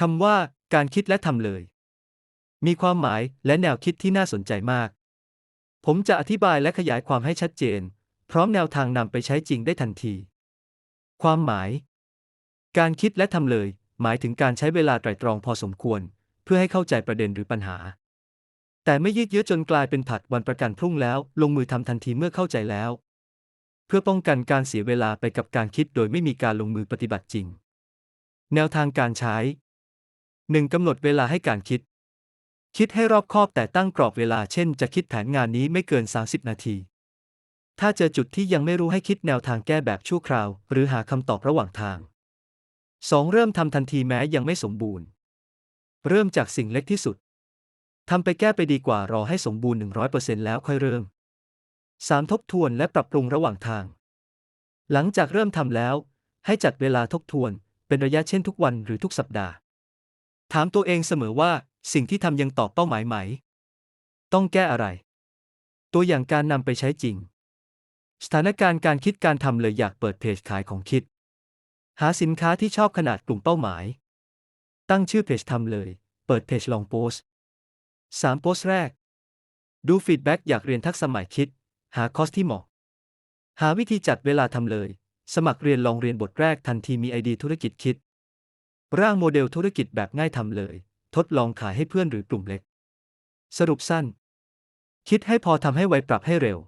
คำว่า การคิดและทำเลย มีความหมายและแนวคิดที่น่าสนใจมาก ผมจะอธิบายและขยายความให้ชัดเจน พร้อมแนวทางนำไปใช้จริงได้ทันที ความหมาย การคิดและทำเลย หมายถึงการใช้เวลาไตร่ตรองพอสมควร เพื่อให้เข้าใจประเด็นหรือปัญหา แต่ไม่ยืดเยื้อจนกลายเป็นผัดวันประกันพรุ่งแล้ว ลงมือทำทันทีเมื่อเข้าใจแล้ว เพื่อป้องกันการเสียเวลาไปกับการคิดโดยไม่มีการลงมือปฏิบัติจริงแนวทางการใช้ 1. กำหนดเวลาให้การคิด คิดให้รอบคอบแต่ตั้งกรอบเวลาเช่น จะคิดแผนงานนี้ไม่เกิน 30 นาที ถ้าเจอจุดที่ยังไม่รู้ให้คิดแนวทางแก้แบบชั่วคราว หรือหาคำตอบระหว่างทาง 2. เริ่มทำทันทีแม้ยังไม่สมบูรณ์ เริ่มจากสิ่งเล็กที่สุดทำไปแก้ไปดีกว่ารอให้สมบูรณ์ 100%แล้วค่อยเริ่ม 3. ทบทวนและปรับปรุงระหว่างทาง หลังจากเริ่มทำแล้ว ให้จัดเวลาทบทวน เป็นระยะเช่นทุกวันหรือทุกสัปดาห์ ถามตัวเองเสมอว่าสิ่งที่ทำยังตอบเป้าหมายไหม ต้องแก้อะไร ตัวอย่างการนำไปใช้จริง สถานการณ์การคิดการทำเลยอยากเปิดเพจขายของคิด หาสินค้าที่ชอบขนาดกลุ่มเป้าหมาย ตั้งชื่อเพจทำเลย เปิดเพจลองโพสต์ 3. โพสแรก ดูฟีดแบ็กอยากเรียนทักษะใหม่คิด หาคอร์สที่เหมาะ หาวิธีจัดเวลาทำเลย สมัครเรียนลองเรียนบทแรกทันทีมีไอเดียธุรกิจคิด ร่างโมเดลธุรกิจแบบง่ายทำเลย ทดลองขายให้เพื่อนหรือกลุ่มเล็ก สรุปสั้น คิดให้พอทำให้ไวปรับให้เร็ว